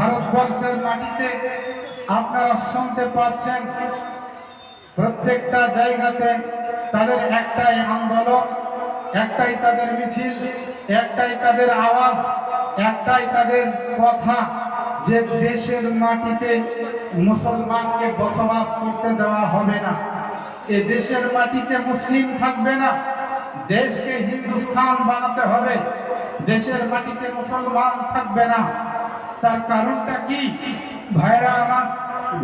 ভারতবর্ষের মাটিতে আপনারা শুনতে পাচ্ছেন, প্রত্যেকটা জায়গাতে তাদের একটাই আন্দোলন, একটাই তাদের মিছিল, একটাই তাদের আওয়াজ, একটাই তাদের কথা যে দেশের মাটিতে মুসলমানকে বসবাস করতে দেওয়া হবে না। এ দেশের মাটিতে মুসলিম থাকবে না, দেশকে হিন্দুস্থান বানাতে হবে, দেশের মাটিতে মুসলমান থাকবে না। তার কারণটা কি? ভাইরা আমার,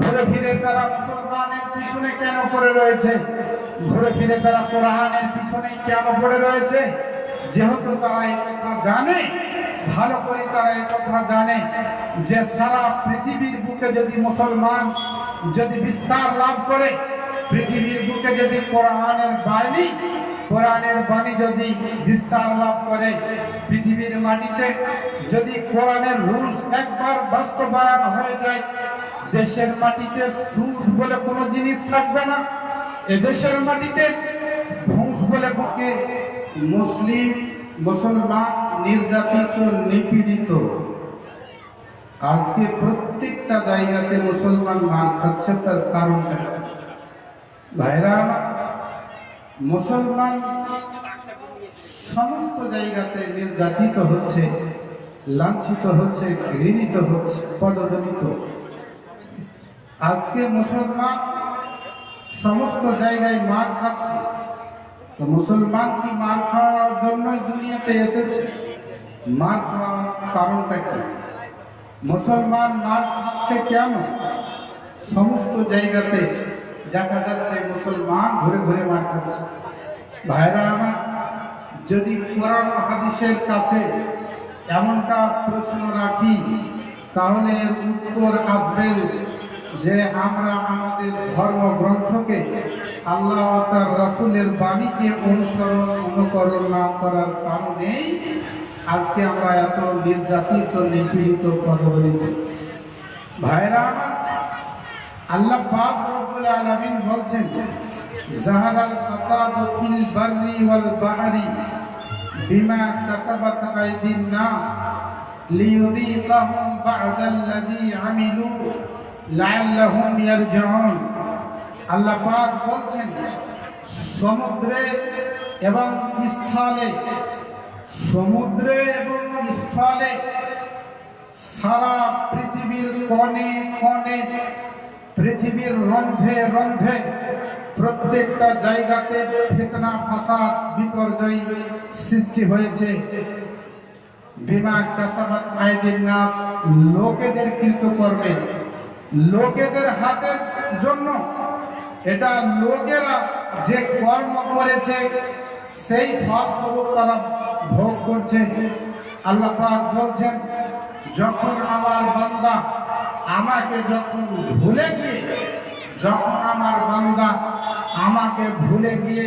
ঘুরে ফিরে তারা মুসলমানের পিছনে কেন পড়ে রয়েছে? ঘুরে ফিরে তারা কোরআনের পিছনে কেন পড়ে রয়েছে? যেহেতু তারা এই কথা জানে, ভালো করে তারা এই কথা জানে যে সারা পৃথিবীর বুকে যদি মুসলমান যদি বিস্তার লাভ করে, পৃথিবীর বুকে যদি কোরআনের বাণী কোরআনের বাণী যদি বিস্তার লাভ করে পৃথিবীর মাটিতে যদি কোরআনের রুলস একবার বাস্তবায়ন হয়ে যায় দেশের মাটিতে সুদ বলে কোনো জিনিস থাকবে না। এ দেশের মাটিতে ঘুষ বলে মুসলিম মুসলমান নির্যাতিত নিপীড়িত। আজকে প্রত্যেকটা জায়গাতে মুসলমান মার খাচ্ছে তার কারণটা ভাইরা আমার, মুসলমান সমস্ত জায়গাতে নির্যাতিত হচ্ছে, লাঞ্ছিত হচ্ছে, ঘৃণিত হচ্ছে, পদদলিত। আজকে মুসলমান সমস্ত জায়গায় মার খাচ্ছে। তো মুসলমান কি মার খাওয়ার জন্যই দুনিয়াতে এসেছে? মার খাওয়ার কারণটা কি? মুসলমান মার খাচ্ছে কেন? সমস্ত জায়গাতে দেখা যাচ্ছে মুসলমান ঘুরে ঘুরে মার খাচ্ছে। ভাইরা আমার, যদি কোরআন হাদিসের কাছে এমনটা প্রশ্ন রাখি, তাহলে উত্তর আসবে যে আমরা আমাদের ধর্মগ্রন্থকে আল্লাহ তার রাসূলের বাণীকে অনুসরণ অনুকরণ না করার কারণেই আজকে আমরা এত নির্যাতিত, নিপীড়িত পদদলিত ভাইরা আল্লাহ পাক রব্বুল আলামিন বলছেন, জাহারাল ফাসাদু ফিল বাররি ওয়াল বাহরি বিমা কাসাবাত আইদিন নাস লিয়ুযীকাহুম বা'দাল্লাযী আমিলু লাআল্লাহুম ইয়ারজিউন। আল্লাহ পাক বলছেন, সমুদ্রে এবং স্থলে, সমুদ্রে এবং স্থলে সারা পৃথিবীর কণে কণে পৃথিবীর রন্ধে রন্ধে প্রত্যেকটা জায়গাতে ফেতনা, ফাসাদ, বিপর্যয় সৃষ্টি হয়েছে। বিমা কাসাবাত আইদিন নাস, লোকেদের কৃতকর্মে, লোকেদের হাতের জন্য। এটা লোকেরা যে কর্ম করেছে, সেই ফলস্বরূপ তারা ভোগ করছে। আল্লাহ বলছেন, যখন আমার বান্দা আমাকে যখন ভুলে গিয়ে, যখন আমার বান্দা আমাকে ভুলে গিয়ে,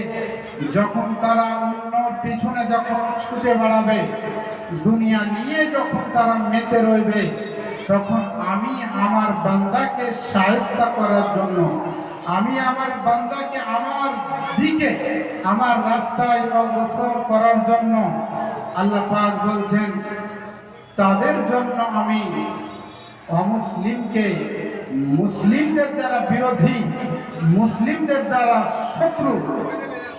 যখন তারা অন্য পিছনে যখন ছুটে বেড়াবে, দুনিয়া নিয়ে যখন তারা মেতে রইবে, তখন আমি আমার বান্দাকে সায়স্তা করার জন্য, আমি আমার বান্দাকে আমার দিকে, আমার রাস্তায় অগ্রসর করার জন্য আল্লাহ পাক বলছেন, তাদের জন্য আমি অমুসলিমকে, মুসলিমদের যারা বিরোধী, মুসলিমদের দ্বারা শত্রু,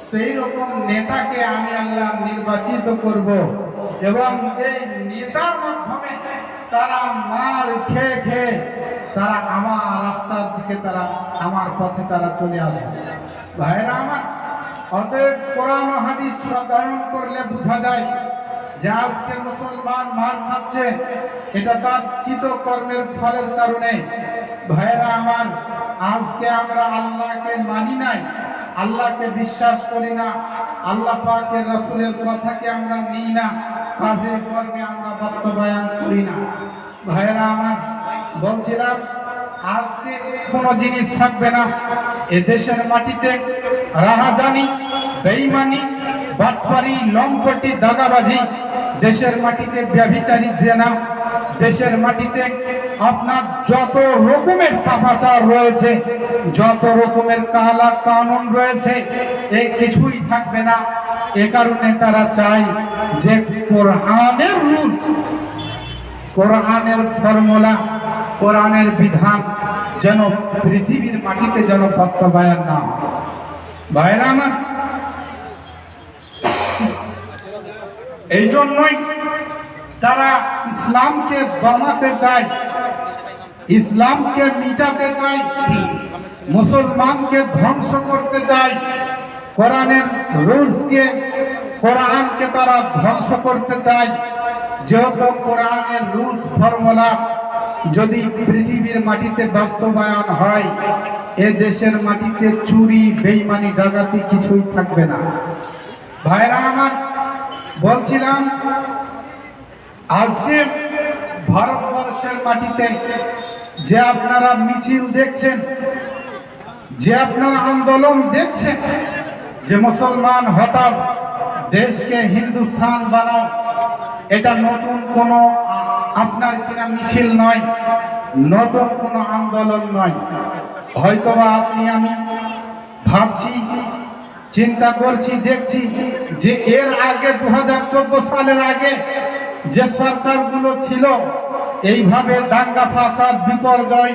সেই রকম নেতাকে আমি আল্লাহ নির্বাচিত করব। এবং এই নেতার মাধ্যমে তারা মার খেয়ে খেয়ে তারা আমার রাস্তার দিকে তারা, আমার পথে তারা চলে আসবে। ভাইরা আমার, অতএব কোরআন হাদিস অধ্যয়ন করলে বোঝা যায় যে আজকে মুসলমান মার খাচ্ছে, এটা তার কৃতকর্মের ফলের কারণে। ভাইয়েরা আমার, আজকে আমরা আল্লাহকে মানি নাই, আল্লাহকে বিশ্বাস করি না, আল্লাহ পাকের রাসূলের কথাকে আমরা নিই না, কাজে কর্মে আমরা বাস্তবায়ন করি না। ভাইয়েরা আমার, বলছিলাম, আজকে কোনো জিনিস থাকবে না, এ দেশের মাটিতে রাহাজানি বেঈমানি বাটপারি, লম্পটি, দাগাবাজি দেশের মাটিতে ব্যভিচারী জেনা, দেশের মাটিতে আপনার যত রকমের পাপাচার রয়েছে, যত রকমের কালা কানুন রয়েছে, এ কিছুই থাকবে না। এ কারণে তারা চায় যে কোরআনের রুলস, কোরআনের ফর্মুলা, কোরআনের বিধান যেন পৃথিবীর মাটিতে যেন বাস্তবায়ন না হয়। ভাইরা আমার এই জন্যই তারা ইসলামকে দমাতে চায়, ইসলামকে মিটাতে চায়, মুসলমানকে ধ্বংস করতে চায়। কোরআনের রুলসকে, কোরআনকে তারা ধ্বংস করতে চায়। যেহেতু কোরআনের রুলস, ফর্মুলা যদি পৃথিবীর মাটিতে বাস্তবায়ন হয়, এ দেশের মাটিতে চুরি, বেইমানি, ডাকাতি কিছুই থাকবে না। ভাইরা আমার বলছিলাম, আজকে ভারতবর্ষের মাটিতে যে আপনারা মিছিল দেখছেন, যে আপনারা আন্দোলন দেখছেন, যে মুসলমান হঠাৎ দেশকে হিন্দুস্তান বানাও, এটা নতুন কোনো আপনার কিনা মিছিল নয়, নতুন কোনো আন্দোলন নয়। হয়তোবা আপনি আমি ভাবছি চিন্তা করছি, দেখছি যে এর আগে দু হাজার চোদ্দ সালের আগে যে সরকারগুলো ছিল, এইভাবে দাঙ্গা ফাসাদ, বিপর্যয়,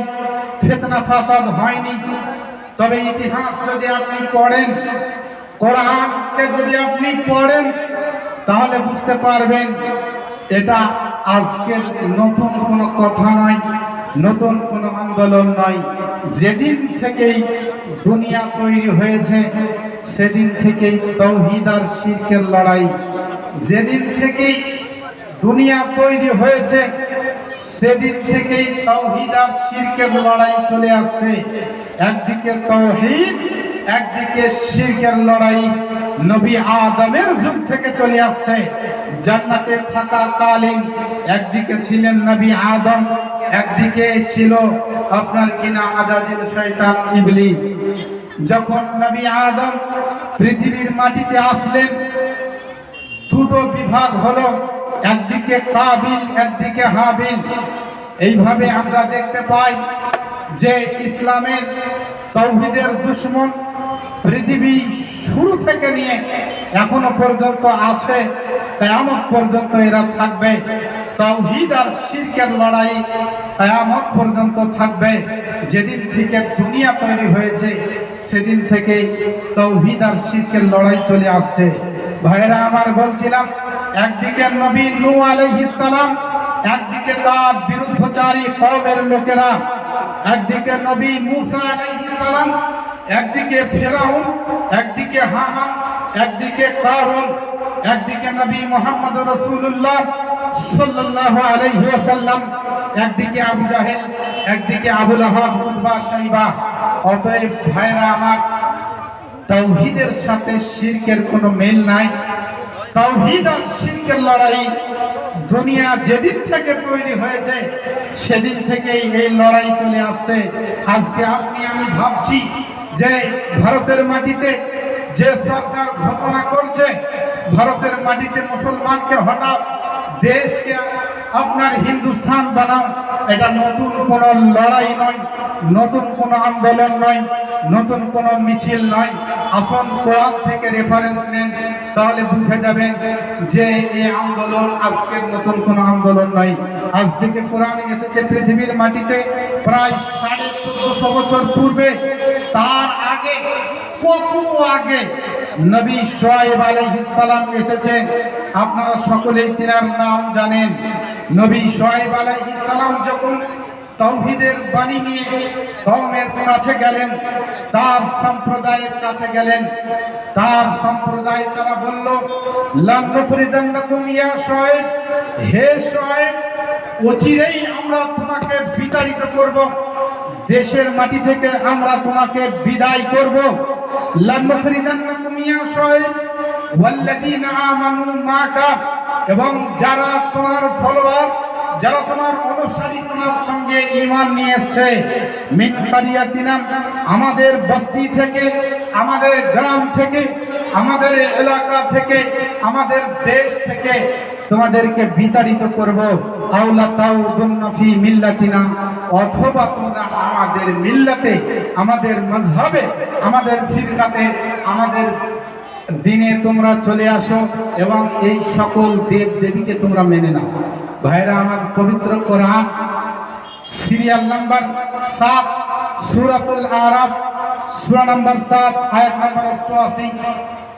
ফেতনা ফাসাদ হয়নি। তবে ইতিহাস যদি আপনি পড়েন, কোরআনকে যদি আপনি পড়েন, তাহলে বুঝতে পারবেন এটা আজকের নতুন কোনো কথা নয়, নতুন কোনো আন্দোলন নয়। যেদিন থেকেই দুনিয়া তৈরি হয়েছে সেদিন থেকেই তৌহিদ আর শিরকের লড়াই। যেদিন থেকেই দুনিয়া তৈরি হয়েছে, সেদিন থেকেই তৌহিদ আর শিরকের লড়াই চলে আসছে। একদিকে তৌহিদ, একদিকে শিরকের লড়াই নবী আদমের যুগ থেকে চলে আসছে। জান্নাতে থাকা কালীন একদিকে ছিলেন নবী আদম, একদিকে ছিল আপনার কিনা আজাজিল শয়তান ইবলিস। যখন নবী আদম পৃথিবীর মাটিতে আসলেন, দুটো বিভাগ হলো, একদিকে কাবিল, একদিকে হাবিল। এইভাবে আমরা দেখতে পাই যে ইসলামের তৌহিদের দুশ্মন পৃথিবী শুরু থেকে নিয়ে এখনও পর্যন্ত আছে, কেয়ামত পর্যন্ত এরা থাকবে। তৌহিদ আর শিরকের লড়াই কেয়ামত পর্যন্ত থাকবে। যেদিন থেকে দুনিয়া তৈরি হয়েছে সেদিন থেকে তৌহিদ আর শিরকের লড়াই চলে আসছে। ভাইরা আমার বলছিলাম, একদিকে নবী নু আলাইহিস সালাম, একদিকে তার বিরুদ্ধচারী কওমের লোকেরা, একদিকে নবী মুসা আলাইহিস সালাম, একদিকে ফেরাউন, একদিকে হামান, একদিকে কারুন, একদিকে নবী মোহাম্মদ রসুল্লাহ সাল্লাল্লাহু আলাইহি ওয়াসাল্লাম, একদিকে আবু জাহেল, একদিকে আবুল আহাব উতবা সাইবা। অতএব ভাইরা আমার তাওহীদের সাথে শিরকের কোনো মেল নাই। তাওহীদ আর শিরকের লড়াই দুনিয়া যেদিন থেকে তৈরি হয়েছে, সেদিন থেকেই এই লড়াই চলে আসছে। আজকে আপনি, আমি ভাবছি যে ভারতের মাটিতে যে সরকার ঘোষণা করছে, ভারতের মাটিতে মুসলমানকে হঠাৎ দেশকে আপনার হিন্দুস্তান বানাও, এটা নতুন কোনো লড়াই নয়। নতুন কোনো আন্দোলন নয়, নতুন কোনো মিছিল নয়। আসন, কোরআন থেকে রেফারেন্স নেন, তাহলে বুঝে যাবেন যে এই আন্দোলন আজকের নতুন কোনো আন্দোলন নয়। আজ থেকে কোরআন এসেছে পৃথিবীর মাটিতে প্রায় সাড়ে চোদ্দশো বছর পূর্বে। তার আগে, কত আগে নবী সোয়েব সালাম এসেছে? আপনারা সকলেই তিনার নাম জানেন। নবী সোয়েব সালাম যখন তৌহিদের বাণী নিয়ে কওমের কাছে গেলেন, তার সম্প্রদায়ের কাছে গেলেন। তার সম্প্রদায় তারা বলল লান্নফরিদান্নাকুম ইয়া সোয়েব হে সোয়েব অচিরেই আমরা তোমাকে বিতাড়িত করব। দেশের মাটি থেকে আমরা তোমাকে বিদায় করব। লান্নফরিদান্নাকুম ইয়া সোয়েব ওয়াল্লাযীনা আমানু মাকা, এবং যারা তোমার ফলোয়ার যারা তোমার অনুসারী তোমার সঙ্গে ইমান নিয়ে এসেছে মিন কারিয়াতিনা আমাদের বস্তি থেকে, আমাদের গ্রাম থেকে, আমাদের এলাকা থেকে, আমাদের দেশ থেকে তোমাদেরকে বিতাড়িত করব। আউলা তাউদুন্না ফি মিল্লাতিনা, অথবা তোমরা আমাদের মিল্লাতে, আমাদের মজহবে আমাদের ফিরকাতে, আমাদের দিনে তোমরা চলে আসো এবং এই সকল দেব দেবীকে তোমরা মেনে নাও। ভাইরা আমার পবিত্র কোরআন, সিরিয়াল নাম্বার সাত, সুরাতুল আরাব সুরা নাম্বার সাত, আয়াত নাম্বার অষ্টআশি।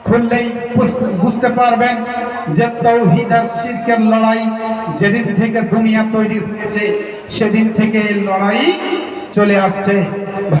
খুললেই বুঝ- বুঝতে পারবেন যে তৌহিদ আর শিরকের লড়াই যেদিন থেকে দুনিয়া তৈরি হয়েছে, সেদিন থেকে এই লড়াই চলে আসছে।